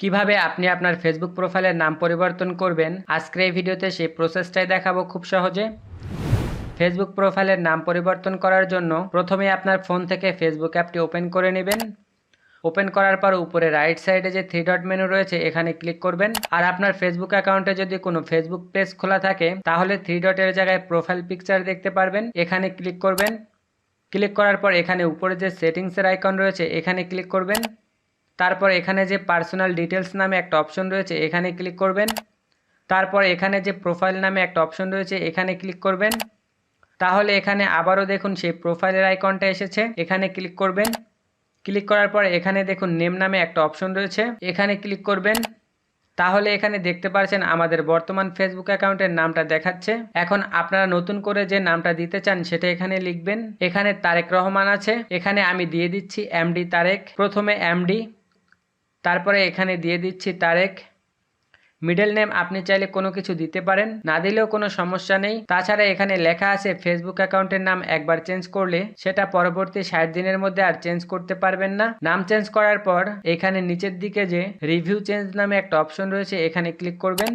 কীভাবে আপনি আপনার ফেসবুক প্রোফাইলের নাম পরিবর্তন করবেন, আজকের এই ভিডিওতে সেই প্রসেসটাই দেখাবো খুব সহজে। ফেসবুক প্রোফাইলের নাম পরিবর্তন করার জন্য প্রথমে আপনার ফোন থেকে ফেসবুক অ্যাপটি ওপেন করে নেবেন। ওপেন করার পর উপরে রাইট সাইডে যে থ্রি ডট মেনু রয়েছে, এখানে ক্লিক করবেন। আর আপনার ফেসবুক অ্যাকাউন্টে যদি কোনো ফেসবুক পেজ খোলা থাকে, তাহলে থ্রি ডটের জায়গায় প্রোফাইল পিকচার দেখতে পারবেন। এখানে ক্লিক করবেন। ক্লিক করার পর এখানে উপরে যে সেটিংসের আইকন রয়েছে, এখানে ক্লিক করবেন। তারপর এখানে যে পার্সোনাল ডিটেলস নামে একটা অপশন রয়েছে, এখানে ক্লিক করবেন। তারপর এখানে যে প্রোফাইল নামে একটা অপশন রয়েছে, এখানে ক্লিক করবেন। তাহলে এখানে আবারও দেখুন সেই প্রোফাইলের আইকনটা এসেছে, এখানে ক্লিক করবেন। ক্লিক করার পর এখানে দেখুন নেম নামে একটা অপশন রয়েছে, এখানে ক্লিক করবেন। তাহলে এখানে দেখতে পাচ্ছেন আমাদের বর্তমান ফেসবুক অ্যাকাউন্টের নামটা দেখাচ্ছে। এখন আপনারা নতুন করে যে নামটা দিতে চান, সেটা এখানে লিখবেন। এখানে তারেক রহমান আছে। এখানে আমি দিয়ে দিচ্ছি এমডি তারেক। প্রথমে এমডি তারপরে এখানে দিয়ে দিচ্ছি তারেক। মিডল নেম আপনি চাইলে কোনো কিছু দিতে পারেন, না দিলেও কোনো সমস্যা নেই। তাছাড়া এখানে লেখা আছে ফেসবুক অ্যাকাউন্টের নাম একবার চেঞ্জ করলে সেটা পরবর্তী ষাট দিনের মধ্যে আর চেঞ্জ করতে পারবেন না। নাম চেঞ্জ করার পর এখানে নিচের দিকে যে রিভিউ চেঞ্জ নামে একটা অপশন রয়েছে, এখানে ক্লিক করবেন।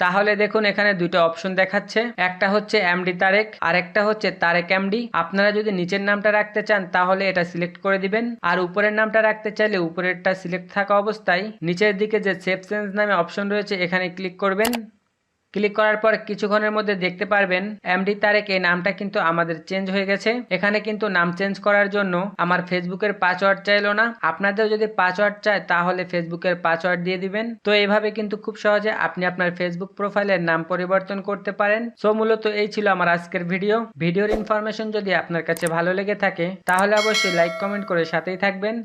তাহলে দেখুন এখানে দুটো অপশন দেখাচ্ছে। একটা হচ্ছে এমডি তারেক আর একটা হচ্ছে তারেক এমডি আপনারা যদি নিচের নামটা রাখতে চান, তাহলে এটা সিলেক্ট করে দিবেন। আর উপরের নামটা রাখতে চাইলে উপরেরটা সিলেক্ট থাকা অবস্থায় নিচের দিকে যে সেভ চেঞ্জ নামে অপশন রয়েছে, এখানে ক্লিক করবেন। ক্লিক করার পর কিছুক্ষণের মধ্যে দেখতে পারবেন এমডি তারেক এই নামটা কিন্তু আমাদের চেঞ্জ হয়ে গেছে। এখানে কিন্তু নাম চেঞ্জ করার জন্য আমার ফেসবুকের পাসওয়ার্ড চাইলো না। আপনাদের যদি পাসওয়ার্ড চায় তাহলে ফেসবুকের পাসওয়ার্ড দিয়ে দিবেন। তো এইভাবে কিন্তু খুব সহজে আপনি আপনার ফেসবুক প্রোফাইলের নাম পরিবর্তন করতে পারেন। সো মূলত এই ছিল আমার আজকের ভিডিও। ভিডিওর ইনফরমেশন যদি আপনার কাছে ভালো লেগে থাকে, তাহলে অবশ্যই লাইক কমেন্ট করে সাথেই থাকবেন।